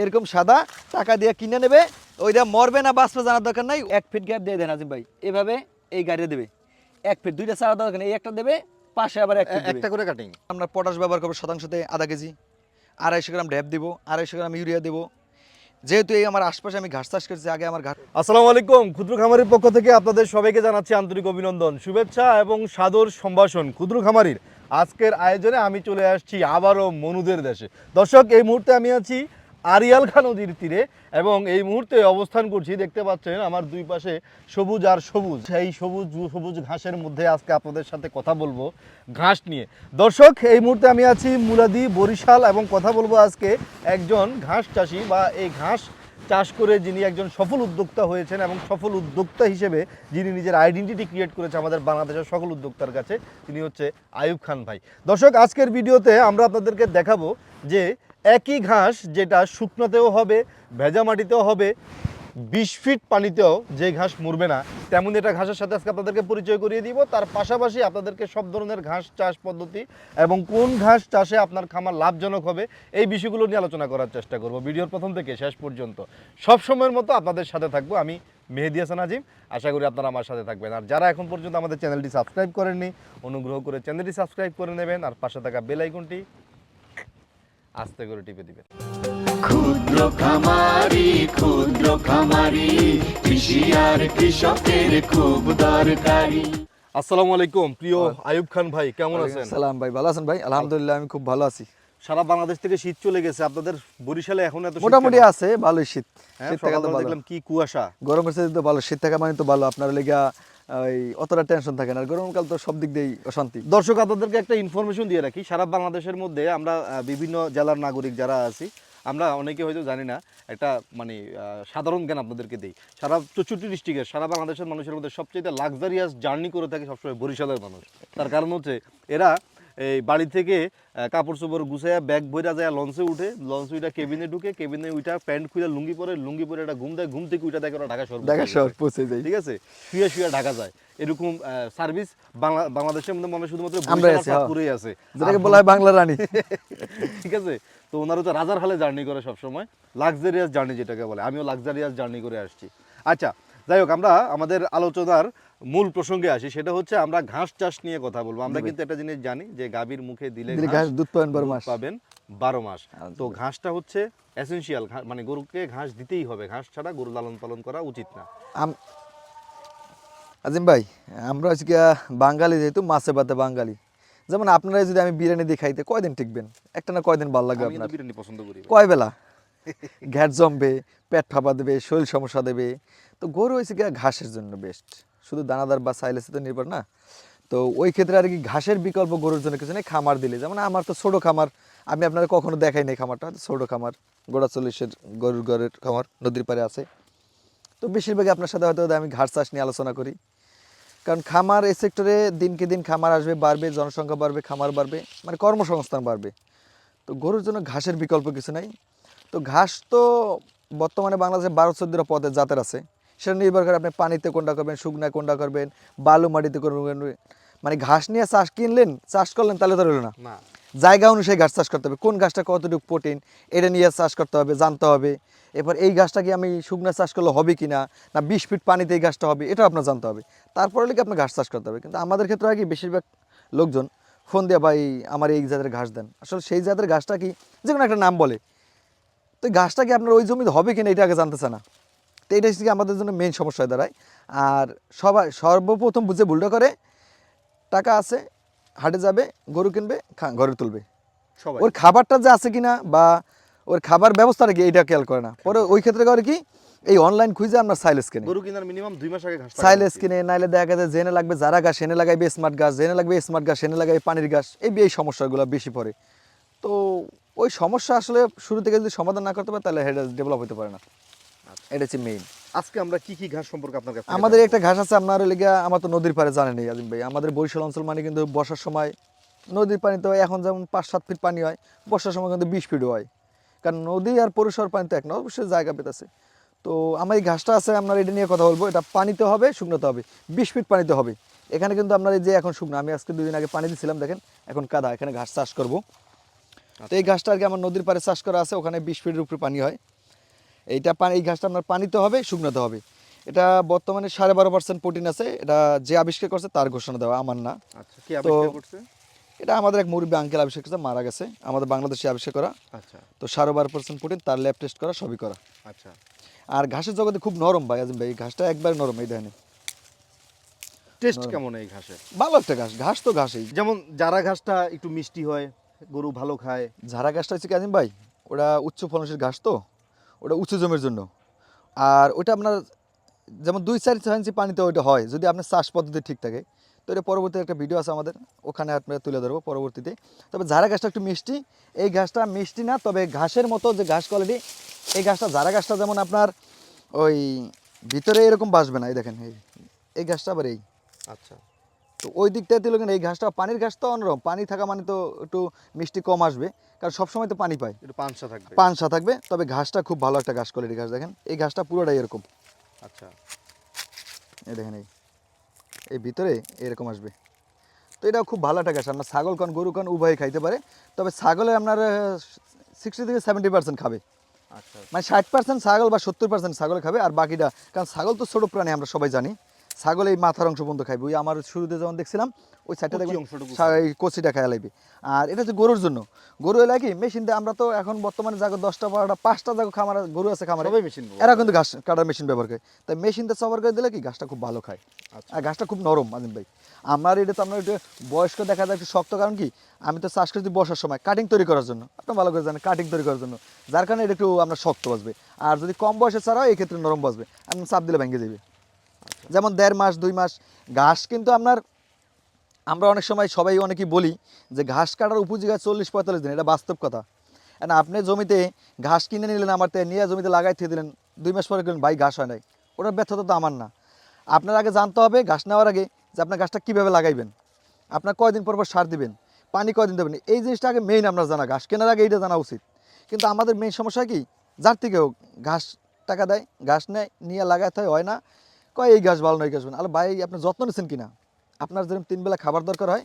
এরকম সাদা টাকা দিয়ে কিনে নেবে। ওইটা মরবে না বাঁচবে জানার দরকার নাই। এক ফিট গ্যাপ দিয়ে দেন আজিম ভাই। এভাবে এই গাড়ি দেবে। এক ফিট দুইটা ছাড়া দরকার নেই। এই একটা দেবে পাশে আবার একটা করে কাটিং আমরা পটাশ ব্যবহার করব শতাংশতে আধা কেজি। আড়াইশো গ্রাম ড্যাপ দিব আড়াইশো গ্রাম ইউরিয়া দেবো। যেহেতু এই আমার আশপাশে আমি ঘাস চাষ করছি আগে আমার ঘাস আসসালামু আলাইকুম। ক্ষুদ্র খামারির পক্ষ থেকে আপনাদের সবাইকে জানাচ্ছি আন্তরিক অভিনন্দন শুভেচ্ছা এবং সাদর সম্ভাষণ। ক্ষুদ্র খামারির আজকের আয়োজনে আমি চলে আসছি আবারও মনুদের দেশে। দর্শক এই মুহূর্তে আমি আছি আরিয়াল খা নদীর তীরে এবং এই মুহূর্তে অবস্থান করছি, দেখতে পাচ্ছেন আমার দুই পাশে সবুজ আর সবুজ। সেই সবুজ সবুজ ঘাসের মধ্যে আজকে আপনাদের সাথে কথা বলব, ঘাস নিয়ে। দর্শক, এই মুহূর্তে আমি আছি মুলাদি বরিশাল এবং কথা বলব আজকে একজন ঘাস চাষি বা এই ঘাস চাষ করে যিনি একজন সফল উদ্যোক্তা হয়েছেন এবং সফল উদ্যোক্তা হিসেবে যিনি নিজের আইডেন্টিটি ক্রিয়েট করেছে আমাদের বাংলাদেশের সকল উদ্যোক্তার কাছে, তিনি হচ্ছে আয়ুব খান ভাই। দর্শক, আজকের ভিডিওতে আমরা আপনাদেরকে দেখাবো যে একই ঘাস যেটা শুকনোতেও হবে, ভেজা মাটিতেও হবে, বিশ ফিট পানিতেও যে ঘাস মরবে না। তেমন এটা ঘাসের সাথে আজকে আপনাদেরকে পরিচয় করিয়ে দিব। তার পাশাপাশি আপনাদেরকে সব ধরনের ঘাস চাষ পদ্ধতি এবং কোন ঘাস চাষে আপনার খামার লাভজনক হবে, এই বিষয়গুলো নিয়ে আলোচনা করার চেষ্টা করব। ভিডিওর প্রথম থেকে শেষ পর্যন্ত। সব সময়ের মতো আপনাদের সাথে থাকব আমি মেহেদি হাসান আজিম। আশা করি আপনারা আমার সাথে থাকবেন। আর যারা এখন পর্যন্ত আমাদের চ্যানেলটি সাবস্ক্রাইব করেননি, অনুগ্রহ করে চ্যানেলটি সাবস্ক্রাইব করে নেবেন। আর পাশে থাকা বেল আইকনটি আস্তে করে টিপে দিবেন। ক্ষুদ্র খামারি ক্ষুদ্র খামারি কৃষি আর কৃষকের খুব দরকারি। আসসালামু আলাইকুম প্রিয় আয়ুব খান ভাই কেমন আছেন? সালাম ভাই ভালো আছেন ভাই? আলহামদুলিল্লাহ আমি খুব ভালো আছি। সারা বাংলাদেশ থেকে শীত চলে গেছে আপনাদের বরিশালে এখন এত মোটামুটি আছে ভালোই শীত। হ্যাঁ, শীত থাকা তো ভালো। দেখলাম কি কুয়াশা। গরমের সাথে তো ভালো শীত থাকা মানে তো ভালো আপনার লেগা ওই অতটা টেনশন থাকে না। গরমকাল তো সব দিক দিয়েই অশান্তি। দর্শক, আপনাদেরকে একটা ইনফরমেশন দিয়ে রাখি। সারা বাংলাদেশের মধ্যে আমরা বিভিন্ন জেলার নাগরিক যারা আছি, আমরা অনেকে হয়তো জানি না, একটা মানে সাধারণ জ্ঞান আপনাদেরকে দিই। সারা চৌষট্টি ডিস্ট্রিক্টের, সারা বাংলাদেশের মানুষের মধ্যে সবচেয়ে লাক্সারিয়াস জার্নি করে থাকে সবসময় বরিশালের মানুষ। তার কারণ হচ্ছে, এরা এই বাড়ি থেকে কাপড় চোপড় গুছাইয়া ব্যাগ বইরা যায় লঞ্চে উঠে লঞ্চে উঠা কেবিনে ঢুকে কেবিনে উইটা প্যান্ট খুলে লুঙ্গি পরে লুঙ্গি পরে একটা ঘুম দেয় ঘুম থেকে উইটা দেখে ওরা ঢাকা শহর ঢাকা শহর পৌঁছে যাই ঠিক আছে? শুয়ে শুয়ে ঢাকা যায়। এরকম সার্ভিস বাংলাদেশের মধ্যে মানুষ শুধুমাত্র আমরা হ্যাঁ। আছে। যেটাকে বলা হয় বাংলা রানী। ঠিক আছে? তো ওনারা তো রাজার হালে জার্নি করে সবসময়। লাক্সারিয়াস জার্নি যেটাকে বলে। আমিও লাক্সারিয়াস জার্নি করে আসছি। আচ্ছা যাই হোক আমরা আমাদের আলোচনার মূল প্রসঙ্গে আসি সেটা হচ্ছে আমরা ঘাস চাষ নিয়ে কথা বলব। আমরা কিন্তু একটা জিনিস জানি যে গাভীর মুখে দিলে ঘাস দুধ পাবেন বারো মাস। পাবেন বারো মাস। আচ্ছা। তো ঘাসটা হচ্ছে এসেনশিয়াল মানে গরুকে ঘাস দিতেই হবে। ঘাস ছাড়া গরু লালন পালন করা উচিত না। আজিম ভাই আমরা গিয়া বাঙালি যেহেতু মাছে ভাতে বাঙালি। যেমন আপনারা যদি আমি বিরিয়ানি দিয়ে খাইতে কয়দিন টিকবেন? একটা না কয়দিন ভালো লাগবে আপনার? বিরিয়ানি পছন্দ করি কয় বেলা? ঘ্যাট জমবে পেট ফাঁপা দেবে শরীর সমস্যা দেবে। তো গরু হয়েছে গিয়া ঘাসের জন্য বেস্ট শুধু দানাদার বা সাইলেসে তো নির্ভর না। তো ওই ক্ষেত্রে আর কি ঘাসের বিকল্প গরুর জন্য কিছু নেই, খামার দিলে। যেমন আমার তো ছোটো খামার, আমি আপনারা কখনো দেখাই নাই খামারটা ছোটো খামার, গোড়া চল্লিশের গরুর ঘরের খামার, নদীর পাড়ে আছে। তো বেশিরভাগই আপনার সাথে হয়তো আমি ঘাস চাষ নিয়ে আলোচনা করি। কারণ খামার এই সেক্টরে দিনকে দিন খামার আসবে, বাড়বে, জনসংখ্যা বাড়বে, খামার বাড়বে মানে কর্মসংস্থান বাড়বে। তো গরুর জন্য ঘাসের বিকল্প কিছু নাই। তো ঘাস তো বর্তমানে বাংলাদেশে বারো চোদ্দটা পদের জাতের আছে। সেটা নির্ভর করে আপনি পানিতে কোনটা করবেন শুকনায় কোনটা করবেন বালু মাটিতে করবেন মানে ঘাস নিয়ে চাষ কিনলেন চাষ করলেন তাহলে তো রইল না। জায়গা অনুসারে ঘাস চাষ করতে হবে। কোন গাছটা কতটুকু প্রোটিন এটা নিয়ে চাষ করতে হবে জানতে হবে। এরপর এই গাছটা কি আমি শুকনো চাষ করলে হবে কি না না বিশ ফিট পানিতে এই গাছটা হবে এটা আপনার জানতে হবে। তারপরে লিখে আপনার ঘাস চাষ করতে হবে। কিন্তু আমাদের ক্ষেত্রে হয় কি বেশিরভাগ লোকজন ফোন দিয়ে ভাই আমার এই জাতের ঘাস দেন। আসলে সেই জাতের ঘাসটা কি যে কোনো একটা নাম বলে। তো এই গাছটা কি আপনার ওই জমিতে হবে কিনা এটা আগে জানতেছে না। তো এটা হচ্ছে আমাদের জন্য মেন সমস্যা দাঁড়ায়। আর সবাই সর্বপ্রথম বুঝে ভুলটা করে টাকা আছে হাটে যাবে গরু কিনবে ঘরে তুলবে। ওর খাবারটা যে আছে কিনা বা ওর খাবার ব্যবস্থাটা কি এইটা খেয়াল করে না। পরে ওই ক্ষেত্রে করে কি এই অনলাইন খুঁজে আমরা সাইলেস কিনি। গরু কেনার মিনিমাম দুই মাস আগে ঘাস সাইলেস কিনে নাইলে দেখা যায় জেনে লাগবে যারা গাছ এনে লাগাইবে স্মার্ট গাছ জেনে লাগবে স্মার্ট গাছ এনে লাগাইবে পানির গাছ এই এই সমস্যাগুলো বেশি পড়ে। তো ওই সমস্যা আসলে শুরু থেকে যদি সমাধান না করতে পারে তাহলে এটা ডেভেলপ হতে পারে না। এটা হচ্ছে মেইন আজকে আমরা কি কি ঘাস সম্পর্কে আপনার কাছে আমাদের একটা ঘাস আছে আপনার লেগে আমার তো নদীর পাড়ে জানেনি আজিম ভাই। আমাদের বরিশাল অঞ্চল মানে কিন্তু বর্ষার সময় নদীর পানি তো এখন যেমন পাঁচ সাত ফিট পানি হয় বর্ষার সময় কিন্তু বিশ ফিট হয়। কারণ নদী আর পরিসর পানি তো এক না অবশ্যই জায়গা পেতেছে। তো আমার এই ঘাসটা আছে আপনার এটা নিয়ে কথা বলব। এটা পানিতে হবে শুকনোতে হবে। বিশ ফিট পানিতে হবে। এখানে কিন্তু আপনার এই যে এখন শুকনো আমি আজকে দুদিন আগে পানি দিয়েছিলাম দেখেন এখন কাদা এখানে ঘাস চাষ করব। তো এই ঘাসটা আর কি আমার নদীর পাড়ে চাষ করা আছে ওখানে বিশ ফিটের উপরে পানি হয়। এইটা পানি এই ঘাসটা আপনার পানিতে হবে শুকনোতে হবে। এটা বর্তমানে সাড়ে বারো পার্সেন্ট প্রোটিন আছে এটা যে আবিষ্কার করছে তার ঘোষণা দেওয়া আমার না। আচ্ছা তো- এটা আমাদের এক মুরব্বী আঙ্কেল আবিষ্কার করছে মারা গেছে। আমাদের বাংলাদেশে আবিষ্কার করা। আচ্ছা। তো সাড়ে বারো পার্সেন্ট প্রোটিন তার ল্যাব টেস্ট করা সবই করা। আচ্ছা। আর ঘাসের জগতে খুব নরম ভাই আজিম ভাই এই ঘাসটা একবার নরম এই দেখেন। টেস্ট কেমন এই ঘাসের? ভালো একটা ঘাস ঘাস তো ঘাসই। যেমন যারা ঘাসটা একটু মিষ্টি হয় গরু ভালো খায়। ঝাড়া ঘাসটা হচ্ছে কি আজিম ভাই ওটা উচ্চ ফলনশীল ঘাস তো। ওটা উঁচু জমির জন্য। আর ওটা আপনার যেমন দুই চার ইঞ্চি পানিতে ওইটা হয়, যদি আপনার চাষ পদ্ধতি ঠিক থাকে। তো এটা পরবর্তী একটা ভিডিও আছে আমাদের, ওখানে আপনারা তুলে ধরবো পরবর্তীতে। তবে ঝাড়া গাছটা একটু মিষ্টি। এই ঘাসটা মিষ্টি না, তবে ঘাসের মতো যে ঘাস কোয়ালিটি এই ঘাসটা ঝাড়া গাছটা যেমন আপনার ওই ভিতরে এরকম বাসবে না, এই দেখেন, এই এই ঘাসটা আবার এই। আচ্ছা। তো ওই দিকটাতে লোকেন এই ঘাসটা পানির ঘাস তো অন্যরকম। পানি থাকা মানে তো একটু মিষ্টি কম আসবে কারণ সবসময় তো পানি পায়। একটু পাঁচশো থাকবে। পানসা থাকবে তবে ঘাসটা খুব ভালো একটা ঘাস কোয়ালিটি ঘাস দেখেন। এই ঘাসটা পুরোটাই এরকম। আচ্ছা। এই দেখেন এই। এই ভিতরে এরকম আসবে। তো এটাও খুব ভালো একটা ঘাস আপনার ছাগল কন গরু কন উভয় খাইতে পারে। তবে ছাগলে আপনার সিক্সটি থেকে সেভেন্টি পার্সেন্ট খাবে। আচ্ছা। মানে ষাট পার্সেন্ট ছাগল বা সত্তর পার্সেন্ট ছাগল খাবে আর বাকিটা কারণ ছাগল তো ছোটো প্রাণী আমরা সবাই জানি। ছাগল এই মাথার অংশ পর্যন্ত খাইবে। ওই আমার শুরুতে যেমন দেখছিলাম ওই সাইডটা দেখবেন এই কচিটা খাওয়া লাগবে আর এটা হচ্ছে গরুর জন্য। গরু এলাকা কি মেশিন দিয়ে আমরা তো এখন বর্তমানে জায়গা দশটা বারোটা পাঁচটা জায়গা খামার গরু আছে খামারে সবাই মেশিন এরা কিন্তু ঘাস কাটার মেশিন ব্যবহার করে। তাই মেশিনটা সবার করে দিলে কি ঘাসটা খুব ভালো খায়। আচ্ছা। আর ঘাসটা খুব নরম আজিম ভাই। আমার এটা তো আপনার একটু বয়স্ক দেখা যায় একটু শক্ত কারণ কি আমি তো চাষ করছি বসার সময় কাটিং তৈরি করার জন্য। আপনি ভালো করে জানেন কাটিং তৈরি করার জন্য। যার কারণে এটা একটু আপনার শক্ত বসবে আর যদি কম বয়সে ছাড়াও এই ক্ষেত্রে নরম বসবে আপনি চাপ দিলে ভেঙে যাবে। যেমন দেড় মাস, দুই মাস, ঘাস কিন্তু আপনার, আমরা অনেক সময় সবাই অনেকেই বলি যে ঘাস কাটার উপযোগী চল্লিশ, পঁয়তাল্লিশ দিন, এটা বাস্তব কথা। না আপনি জমিতে ঘাস কিনে নিলেন আমার থেকে নিয়ে জমিতে লাগাই থেকে দিলেন, দুই মাস পরে গেলেন ভাই ঘাস হয় নাই। ওটার ব্যর্থতা তো আমার না। আপনার আগে জানতে হবে, ঘাস নেওয়ার আগে যে আপনার ঘাসটা কীভাবে লাগাইবেন। আপনার কয়দিন পর পর সার দিবেন, পানি কয়দিন দেবেন, এই জিনিসটা আগে মেইন আপনার জানা, ঘাস কেনার আগে এইটা জানা উচিত। কিন্তু আমাদের মেইন সমস্যা কি? যার থেকে হোক, ঘাস টাকা দেয়, ঘাস নেয়, নিয়ে লাগাতে হয় না। কয় এই ঘাস ভালো নয় ভালো আরে ভাই, আপনি যত্ন নিচ্ছেন কিনা? আপনার যেরকম তিন বেলা খাবার দরকার হয়,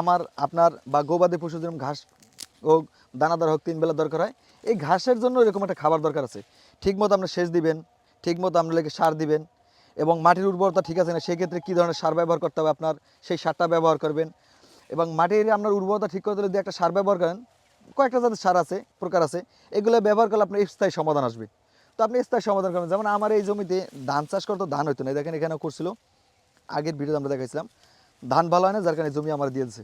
আমার, আপনার বা গবাদি পশু যেরকম ঘাস হোক, দানাদার হোক, তিন বেলা দরকার হয়, এই ঘাসের জন্য এরকম একটা খাবার দরকার আছে। ঠিক মতো আপনি সেচ দিবেন ঠিক মতো আপনার লেগে সার দিবেন, এবং মাটির উর্বরতা ঠিক আছে না সেই ক্ষেত্রে কী ধরনের সার ব্যবহার করতে হবে আপনার? সেই সারটা ব্যবহার করবেন। এবং মাটির আপনার উর্বরতা ঠিক করতে হলে যদি একটা সার ব্যবহার করেন, কয়েকটা যাদের সার আছে, প্রকার আছে, এগুলো ব্যবহার করলে আপনার স্থায়ী সমাধান আসবে। তো আপনি স্থায়ী সমাধান করবেন। যেমন আমার এই জমিতে ধান চাষ করতে ধান হতো না। দেখেন এখানে করছিল। আগের ভিডিও আমরা দেখাইছিলাম। ধান ভালো হয় না যার কারণে জমি আমার দিয়েছে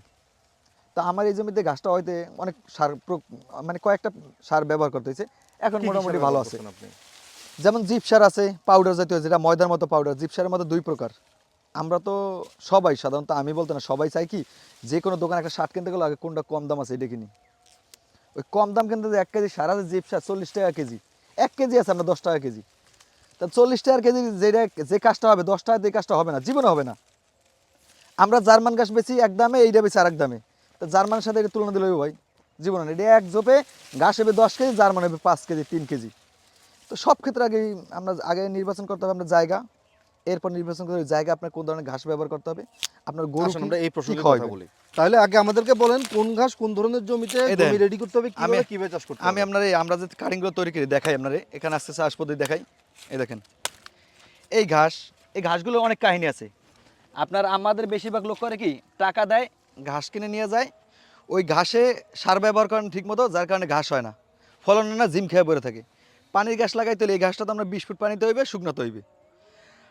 তো আমার এই জমিতে গাছটা হয়তো অনেক সার মানে কয়েকটা সার ব্যবহার করতে হয়েছে এখন মোটামুটি ভালো আছে। আপনি? যেমন জিপ সার আছে পাউডার জাতীয় যেটা ময়দার মতো পাউডার জিপ সারের মতো দুই প্রকার। আমরা তো সবাই সাধারণত আমি বলতে না সবাই চাই কি যে কোনো দোকানে একটা শার্ট কিনতে গেলে আগে কোনটা কম দাম আছে এটা কিনি। ওই কম দাম কিনতে এক কেজি সার আছে জিপ সার চল্লিশ টাকা কেজি। এক কেজি আছে আপনার দশ টাকা কেজি। তা চল্লিশ টাকার কেজি যেটা যে কাজটা হবে, দশ টাকা যে কাজটা হবে না, জীবনে হবে না। আমরা জার্মান গাছ বেশি এক দামে, এইটা বেশি আর এক দামে। তো জার্মানের সাথে এটা তুলনা দিলে ভাই, জীবনে। এটা এক জোপে গাছ হবে দশ কেজি, জার্মান হবে পাঁচ কেজি, তিন কেজি। তো সব ক্ষেত্রে আগে আমরা আগে নির্বাচন করতে হবে আমরা জায়গা। এরপর নির্বাচন করে জায়গা আপনার কোন ধরনের ঘাস ব্যবহার করতে হবে? আপনার গরু আমরা এই কি প্রসঙ্গে কথা বলি। তাহলে আগে আমাদেরকে বলেন কোন ঘাস কোন ধরনের জমিতে জমি রেডি করতে হবে কীভাবে আমি- কীভাবে চাষ করতে আমি আপনার এই আমরা যে কাটিংগুলো তৈরি করি দেখাই আপনারে। এখানে আসতে চাষ পদ্ধতি দেখাই। এই দেখেন। এই ঘাস এই ঘাসগুলো অনেক কাহিনী আছে। আপনার আমাদের বেশিরভাগ লোক করে কি টাকা দেয় ঘাস কিনে নিয়ে যায়। ওই ঘাসে সার ব্যবহার করেন ঠিক মতো যার কারণে ঘাস হয় না। ফলন না জিম খেয়ে পড়ে থাকে। পানির ঘাস লাগাইতে হলে এই ঘাসটা তো আমরা বিশ ফুট পানিতে হইবে শুকনোতে হইবে।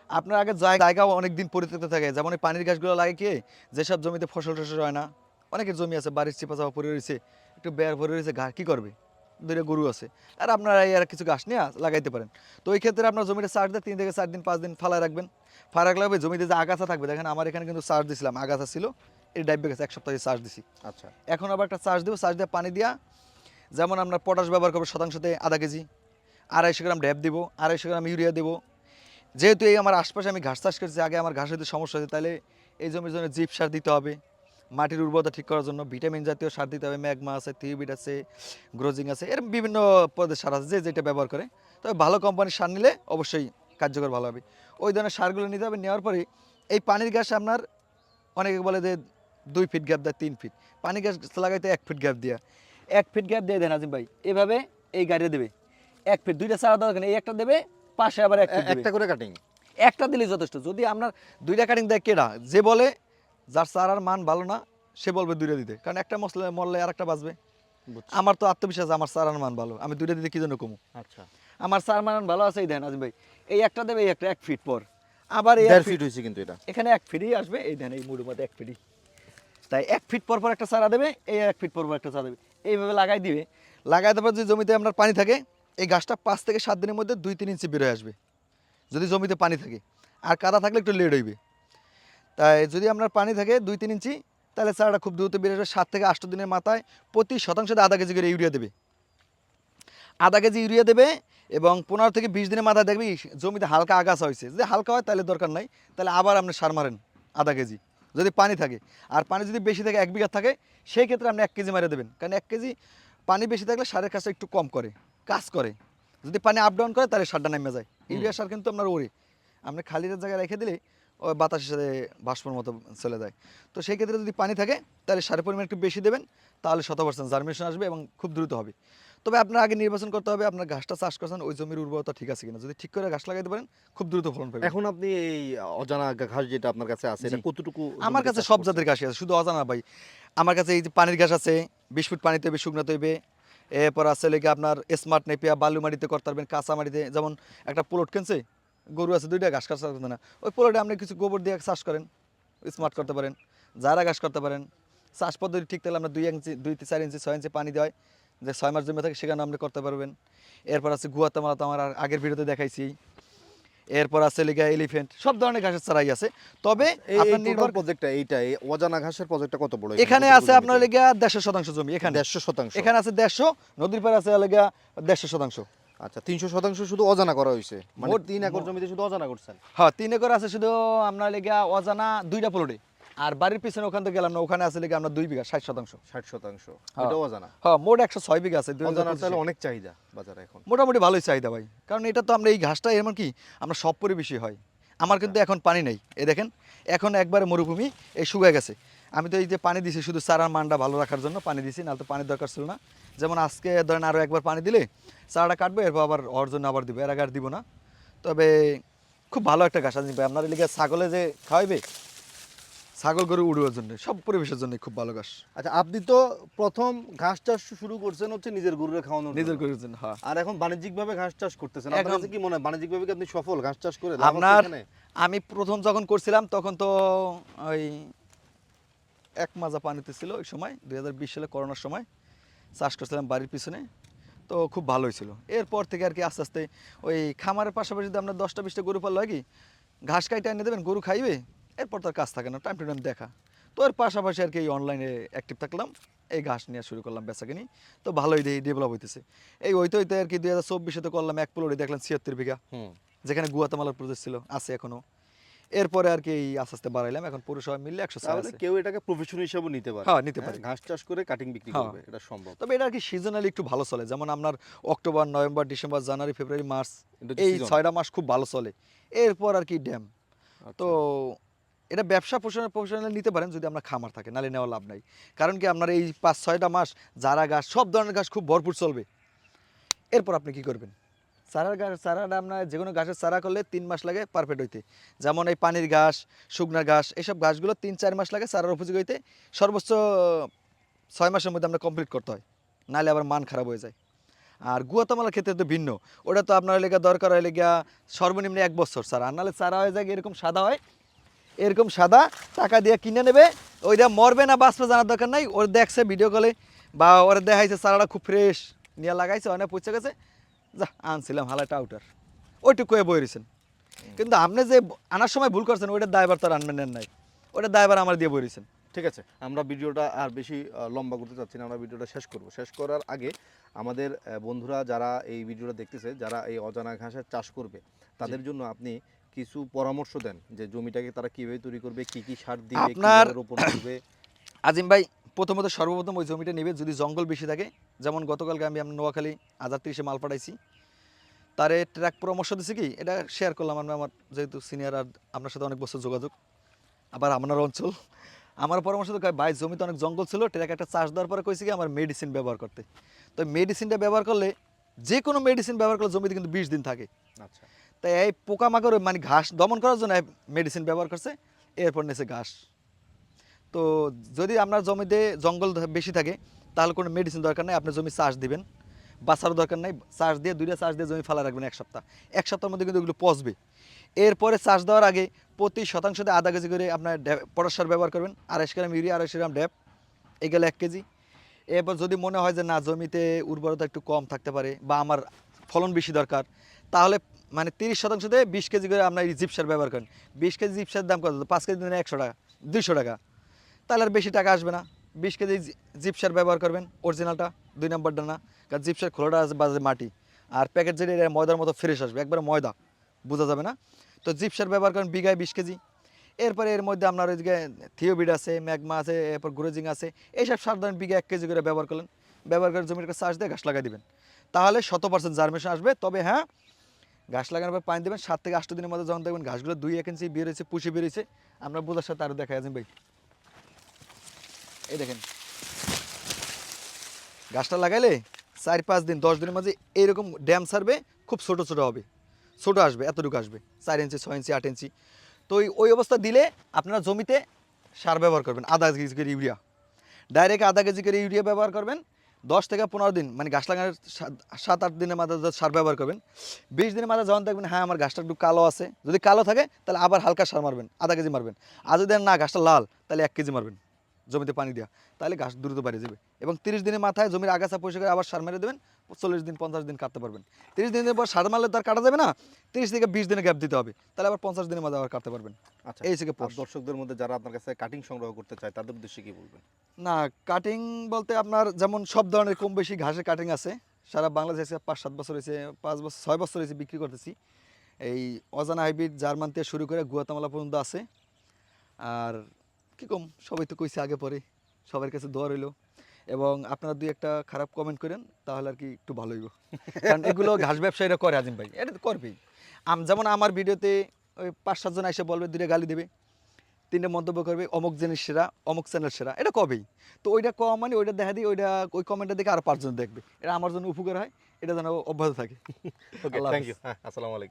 আপনার আগে জায়গা জায়গাও অনেক দিন পরিত্যক্ত থাকে। যেমন এই পানির গাছগুলো লাগে কি যেসব জমিতে ফসল টসল হয় না অনেকের জমি আছে বাড়ির চিপা চাপা পড়ে রয়েছে একটু বেয়ার পড়ে রয়েছে ঘা কী করবে? দুইটা গরু আছে। আর আপনারা এই আর কিছু গাছ নিয়ে লাগাইতে পারেন। তো এই ক্ষেত্রে আপনার জমিটা চার দিন তিন থেকে চার দিন পাঁচ দিন ফালায় রাখবেন। ফালা রাখলে হবে জমিতে যে আগাছা থাকবে দেখেন আমার এখানে কিন্তু চার্জ দিছিলাম আগাছা ছিল এই ডাইবে গেছে এক সপ্তাহে চার্জ দিছি। আচ্ছা। এখন আবার একটা চার্জ দেবো চার্জ দিয়ে পানি দিয়া যেমন আমরা পটাশ ব্যবহার করব শতাংশতে আধা কেজি আড়াইশো গ্রাম ড্যাপ দেবো আড়াইশো গ্রাম ইউরিয়া দেবো যেহেতু এই আমার আশপাশে আমি ঘাস চাষ করছি, আগে আমার ঘাসের সমস্যা হয়েছে তাহলে এই জমির জন্য জিপ সার দিতে হবে। মাটির উর্বরতা ঠিক করার জন্য ভিটামিন জাতীয় সার দিতে হবে, ম্যাগমা আছে থিউবিট আছে, গ্রোজিং আছে, এর বিভিন্ন পদের সার আছে, যে যেটা ব্যবহার করে। তবে ভালো কোম্পানির সার নিলে অবশ্যই কার্যকর ভালো হবে। ওই ধরনের সারগুলো নিতে হবে, নেওয়ার পরে এই পানির গাছ আপনার অনেকে বলে যে দুই ফিট গ্যাপ দেয়, তিন ফিট। পানি গাছ লাগাইতে এক ফিট গ্যাপ দেওয়া এক ফিট গ্যাপ দিয়ে দেন আজিম ভাই, এভাবে এই গাড়ি দেবে। এক ফিট, দুইটা চারা দরকার এই একটা দেবে পাশে আবার একটা করে কাটিং একটা দিলে যথেষ্ট। যদি আপনার দুইটা কাটিং দেয় কেডা? যে বলে যার চারার মান ভালো না সে বলবে দুইটা দিতে। কারণ একটা মশলা মরলে আর একটা বাঁচবে আমার তো আত্মবিশ্বাস আমার চারার মান ভালো। আমি দুইটা দিতে কি জন্য কমু? আচ্ছা। আমার চার মান ভালো আছে এই দেন আজিম ভাই। এই একটা দেবে এই একটা এক ফিট পর। আবার এই এক দেড় ফিট হয়েছে কিন্তু এটা। এখানে এক ফিটই আসবে এই দেন এই মুড়ের মধ্যে এক ফিটই তাই এক ফিট পর পর একটা চারা দেবে এই এক ফিট পর পর একটা চারা দেবে। এইভাবে লাগাই দিবে। লাগাই দেওয়ার পর যদি জমিতে আপনার পানি থাকে এই গাছটা পাঁচ থেকে সাত দিনের মধ্যে দুই, তিন ইঞ্চি বেরোয় আসবে। যদি জমিতে পানি থাকে। আর কাদা থাকলে একটু লেট হইবে। তাই যদি আপনার পানি থাকে দুই, তিন ইঞ্চি, তাহলে চারাটা খুব দ্রুত আসবে সাত থেকে আট দিনের মাথায় প্রতি শতাংশে আধা কেজি করে ইউরিয়া দেবে। আধা কেজি ইউরিয়া দেবে এবং পনেরো থেকে বিশ দিনের মাথায় দেখবি জমিতে হালকা আগাছা হয়েছে। যদি হালকা হয়, তাহলে দরকার নাই। তাহলে আবার আপনি সার মারেন আধা কেজি। যদি পানি থাকে। আর পানি যদি বেশি থাকে, এক বিঘা থাকে, সেই ক্ষেত্রে আপনি এক কেজি মারে দেবেন। কারণ এক কেজি পানি বেশি থাকলে সারের কাছে একটু কম করে। কাজ করে। যদি পানি আপ ডাউন করে তাহলে সারটা নেমে যায়। ইউরিয়া সার কিন্তু আপনার ওরে। আপনি খালি জায়গায় রেখে দিলে ওই বাতাসের সাথে বাষ্পর মতো চলে যায়। তো সেই ক্ষেত্রে যদি পানি থাকে তাহলে সারের পরিমাণ একটু বেশি দেবেন তাহলে শত পার্সেন্ট জার্মিনেশন আসবে এবং খুব দ্রুত হবে। তবে আপনার আগে নির্বাচন করতে হবে আপনার ঘাসটা চাষ করছেন ওই জমির উর্বরতা ঠিক আছে কিনা। যদি ঠিক করে ঘাস লাগাইতে পারেন খুব দ্রুত ফলন পাবেন। এখন আপনি এই অজানা ঘাস যেটা আপনার কাছে আছে এটা কতটুকু আমার কাছে সব জাতের ঘাসই আছে শুধু অজানা ভাই। আমার কাছে এই যে পানির ঘাস আছে বিশ ফুট পানিতে হবে শুকনাতে হবে এরপর আছে লেগে আপনার স্মার্ট নেপিয়া বালু মাটিতে করতে পারবেন, কাঁচা মাটিতে। যেমন একটা প্লট কিনছে, গরু আছে দুইটা, ঘাস কাজ করতে না। ওই প্লটে আপনি কিছু গোবর দিয়ে চাষ করেন স্মার্ট করতে পারেন। যারা ঘাস করতে পারেন, চাষ পদ্ধতি ঠিক তাহলে আমরা দুই ইঞ্চি, দুই চার ইঞ্চি, ছয় ইঞ্চি পানি দেওয়া যে ছয় মাস জমে থাকে সেখানে আপনি করতে পারবেন। এরপর আছে গুয়াতামালা তো আমার আগের ভিডিওতে দেখাইছি। এরপর আছে লিগা এলিফেন্ট সব ধরনের ঘাসের চারাই আছে। তবে আপনার নির্ভর প্রজেক্টটা এইটা এই অজানা ঘাসের প্রজেক্টটা কত বড়? এখানে আছে আপনার লিগা দেড়শো শতাংশ জমি এখানে। দেড়শো শতাংশ। এখানে আছে দেড়শো নদীর পাড়ে আছে লিগা দেড়শো শতাংশ। আচ্ছা তিনশো শতাংশ শুধু অজানা করা হয়েছে? মানে মোট- তিন একর জমিতে শুধু অজানা করছেন? হ্যাঁ তিন একর আছে শুধু আপনার লেগে অজানা দুইটা প্লটে আর বাড়ির পিছনে ওখান থেকে গেলাম না ওখানে আছে লেগে আমরা দুই বিঘা ষাট শতাংশ। ষাট শতাংশ। হ্যাঁ। এটাও অজানা? হ্যাঁ মোট একশো ছয় বিঘা আছে। তাহলে অনেক চাহিদা বাজারে এখন। মোটামুটি ভালোই চাহিদা ভাই কারণ এটা তো আমরা এই ঘাসটা এমন কি আমরা সব পরিবেশই হয়। আমার কিন্তু এখন পানি নেই এই দেখেন এখন একবারে মরুভূমি এই শুকায় গেছে। আমি তো এই যে পানি দিছি শুধু চারার মানটা ভালো রাখার জন্য পানি দিছি নাহলে তো পানির দরকার ছিল না। যেমন আজকে ধরেন আরও একবার পানি দিলে চারাটা কাটবে এরপর আবার ওর জন্য আবার দিব এর আগে আর দিব না। তবে খুব ভালো একটা ঘাস আছে ভাই আপনার এদিকে ছাগলে যে খাওয়াইবে ছাগল গরু উড়ুয়ার জন্য সব পরিবেশের জন্য খুব ভালো ঘাস। আচ্ছা আপনি তো প্রথম ঘাস চাষ শুরু করছেন হচ্ছে নিজের গরুরে খাওয়ানোর নিজের গরুর জন্য হ্যাঁ। আর এখন বাণিজ্যিক ভাবে ঘাস চাষ করতেছেন আপনার কাছে কি মনে হয় বাণিজ্যিক ভাবে কি আপনি সফল ঘাস চাষ করে আপনার আমি প্রথম যখন করছিলাম তখন তো ওই এক মাজা পানিতে ছিল ওই সময় দু হাজার বিশ সালে করোনার সময় চাষ করছিলাম বাড়ির পিছনে তো খুব ভালো হয়েছিল। এরপর থেকে আর কি আস্তে আস্তে ওই খামারের পাশাপাশি যদি আপনার দশটা বিশটা গরু হয় কি ঘাস কাইটে এনে দেবেন গরু খাইবে এরপর তার কাজ থাকে না টাইম টু টাইম দেখা। তো এর পাশাপাশি আর কি এই অনলাইনে অ্যাক্টিভ থাকলাম এই ঘাস নিয়ে শুরু করলাম বেচাকিনি। তো ভালোই ডেভেলপ হইতেছে। এই হইতে হইতে আর কি দুই হাজার চব্বিশে তো করলাম এক প্লটে দেখলাম ছিয়াত্তর বিঘা। যেখানে গুয়াতামালার প্রজেক্ট ছিল আছে এখনও। এরপরে আর কি এই আস্তে আস্তে বাড়াইলাম এখন পুরসভা মিললে একশো ছয় তাহলে কেউ এটাকে প্রফেশন হিসেবে নিতে পারে। হ্যাঁ, নিতে পারে। ঘাস চাষ করে কাটিং বিক্রি হ্যাঁ। করবে এটা সম্ভব। তবে এটা আর কি সিজনালি একটু ভালো চলে। যেমন আপনার October November December January February March এই ছয়টা মাস খুব ভালো চলে। এরপর আর কি ড্যাম তো এটা ব্যবসা প্রফেশনাল নিতে পারেন যদি আপনার খামার থাকে, নালে নেওয়া লাভ নাই। কারণ কি আপনার এই পাঁচ, ছয়টা মাস যারা গাছ, সব ধরনের গাছ খুব ভরপুর চলবে। এরপর আপনি কি করবেন? চারার গাছ চারাটা আপনার যে কোনো গাছের চারা করলে তিন মাস লাগে পারফেক্ট হইতে। যেমন এই পানির ঘাস, শুকনা ঘাস এইসব গাছগুলো তিন, চার মাস লাগে চারার উপযোগী হইতে। সর্বোচ্চ ছয় মাসের মধ্যে আমরা কমপ্লিট করতে হয় নাহলে আবার মান খারাপ হয়ে যায়। আর গুয়াতামালার ক্ষেত্রে তো ভিন্ন, ওটা তো আপনার লেগে দরকার হয় লেগা সর্বনিম্ন এক বছর চারা, আর নাহলে চারা হয়ে যায় এরকম সাদা হয় এরকম সাদা টাকা দিয়ে কিনে নেবে। ওইটা মরবে না বাঁচবে জানার দরকার নাই। ওর দেখছে ভিডিও কলে বা ওরা দেখাইছে চারাটা খুব ফ্রেশ নিয়ে লাগাইছে অনেক পৌঁছে গেছে। যা আনছিলাম হালাটা আউটার ওইটুকু বই রয়েছেন কিন্তু আপনি যে আনার সময় ভুল করছেন ওইটার দায়বার তো আনবেন নাই। ওইটার দায়বার আমার দিয়ে বই রয়েছেন ঠিক আছে আমরা ভিডিওটা আর বেশি লম্বা করতে চাচ্ছি না। আমরা ভিডিওটা শেষ করব। শেষ করার আগে আমাদের বন্ধুরা যারা এই ভিডিওটা দেখতেছে যারা এই অজানা ঘাসের চাষ করবে তাদের জন্য আপনি কিছু পরামর্শ দেন যে জমিটাকে তারা কীভাবে তৈরি করবে কি কি সার দিবে আপনার- রোপণ করবে আজিম ভাই প্রথমত সর্বপ্রথম ওই জমিটা নেবে যদি জঙ্গল বেশি থাকে। যেমন গতকালকে আমি আপনার নোয়াখালী হাজার তিরিশে মাল পাঠাইছি। তারে ট্র্যাক পরামর্শ দিছে কি এটা শেয়ার করলাম আমরা আমার যেহেতু সিনিয়র আর আপনার সাথে অনেক বছর যোগাযোগ। আবার আপনার অঞ্চল। আমার পরামর্শ তো ভাই জমিতে অনেক জঙ্গল ছিল টেরাকে একটা চাষ দেওয়ার পরে কইছে কি আমার মেডিসিন ব্যবহার করতে। তো মেডিসিনটা ব্যবহার করলে যে কোনো মেডিসিন ব্যবহার করলে জমিতে কিন্তু বিশ দিন থাকে। আচ্ছা। তাই এই পোকামাকড় মানে ঘাস দমন করার জন্য মেডিসিন ব্যবহার করছে, এরপর নেছে ঘাস। তো যদি আপনার জমিতে জঙ্গল বেশি থাকে, তাহলে কোনো মেডিসিন দরকার নেই, আপনি জমি চাষ দিবেন। বাঁচার দরকার নাই, চাষ দিয়ে, দুইটা চাষ দিয়ে জমি ফালা রাখবেন এক সপ্তাহ। এক সপ্তাহের মধ্যে কিন্তু এগুলো পচবে। এরপরে চাষ দেওয়ার আগে প্রতি শতাংশতে আধা কেজি করে আপনার পটাশ ব্যবহার করবেন, আড়াইশো গ্রাম ইউরিয়া, আড়াইশো গ্রাম ড্যাপ, এগুলো এক কেজি। এরপর যদি মনে হয় যে না, জমিতে উর্বরতা একটু কম থাকতে পারে বা আমার ফলন বেশি দরকার, তাহলে মানে তিরিশ শতাংশতে বিশ কেজি করে আপনার এই জিপ সার ব্যবহার করেন বিশ কেজি জিপ সার দাম কত? পাঁচ কেজি দিনে একশো টাকা, দুইশো টাকা। তাহলে আর বেশি টাকা আসবে না। বিশ কেজি জি- জিপ সার ব্যবহার করবেন অরিজিনালটা দুই নম্বরটা না কারণ জিপ সার খোলাটা আছে বাজে মাটি। আর প্যাকেট যেটা ময়দার মতো ফ্রেশ আসবে, একবারে ময়দা। বোঝা যাবে না? তো জিপ সার ব্যবহার করেন বিঘায় বিশ কেজি। এরপরে এর মধ্যে আপনার ওইদিকে থিওবিড আছে ম্যাগমা আছে, এরপর গুরুজিং আছে, এইসব সার ধরেন বিঘা এক কেজি করে ব্যবহার করলেন। ব্যবহার করে জমির কাছে চাষ দিয়ে ঘাস লাগাই দিবেন। তাহলে শত পার্সেন্ট জার্মেশন আসবে। তবে হ্যাঁ ঘাস লাগানোর পর পানি দেবেন, সাত থেকে আট দিনের মধ্যে যখন দেখবেন গাছগুলো দুই এক ইঞ্চি বেরিয়েছে পুষে বেরিয়েছে আমরা বোঝার সাথে আরও দেখা যাচ্ছেন ভাই। এই দেখেন। গাছটা লাগাইলে চার পাঁচ দিন, দশ দিনের মাঝে এইরকম ড্যাম সারবে খুব ছোট ছোট হবে। ছোট আসবে, এতটুকু আসবে, চার ইঞ্চি, ছয় ইঞ্চি, আট ইঞ্চি। তো ওই অবস্থা দিলে আপনারা জমিতে সার ব্যবহার করবেন, আধা কেজি করে ইউরিয়া। ডাইরেক্ট আধা কেজি করে ইউরিয়া ব্যবহার করবেন দশ থেকে পনেরো দিন মানে গাছ লাগানোর সাত- আট দিনের মাথায় সার ব্যবহার করবেন। বিশ দিনের মাথায় যখন দেখবেন হ্যাঁ আমার গাছটা একটু কালো আছে, যদি কালো থাকে, তাহলে আবার হালকা সার মারবেন, আধা কেজি মারবেন। আর যদি না, গাছটা লাল, তাহলে এক কেজি মারবেন জমিতে পানি দেওয়া। তাহলে গাছ দ্রুত বাড়িয়ে যাবে। এবং তিরিশ দিনের মাথায় জমির আগাছা পরিষ্কার করে আবার সার মেরে দেবেন চল্লিশ দিন পঞ্চাশ দিন কাটতে পারবেন। তিরিশ দিনের পর সার মারলে তার কাটা যাবে না তিরিশ থেকে বিশ দিনে গ্যাপ দিতে হবে। তাহলে আবার পঞ্চাশ দিনের মাথায় আবার কাটতে পারবেন। আচ্ছা এই থেকে দর্শকদের মধ্যে যারা আপনার কাছে কাটিং সংগ্রহ করতে চায় তাদের উদ্দেশ্যে কি বলবেন? না কাটিং বলতে আপনার যেমন সব ধরনের কম বেশি ঘাসের কাটিং আছে সারা বাংলাদেশে পাঁচ সাত বছর হয়েছে পাঁচ বছর ছয় বছর হয়েছে বিক্রি করতেছি। এই অজানা হাইব্রিড জার্মান থেকে শুরু করে গুয়াতামালা পর্যন্ত আছে। আর কি কম সবাই তো কইছে আগে পরে সবার কাছে দোয়া রইল। এবং আপনারা দুই একটা খারাপ কমেন্ট করেন তাহলে আর কি একটু ভালো হইব। কারণ এগুলো ঘাস ব্যবসায়ীরা করে আজিম ভাই এটা তো করবেই। আম যেমন আমার ভিডিওতে ওই পাঁচ সাতজন এসে বলবে দুইটা গালি দেবে তিনটে মন্তব্য করবে অমুক জিনিস সেরা অমুক চ্যানেল সেরা এটা কবেই? তো ওইটা কম মানে ওইটা দেখা দিই ওইটা ওই কমেন্টটা দেখে আরও পাঁচজন দেখবে। এটা আমার জন্য উপকার হয় এটা যেন অব্যাহত থাকে। ওকে থ্যাংক ইউ আসসালামু আলাইকুম।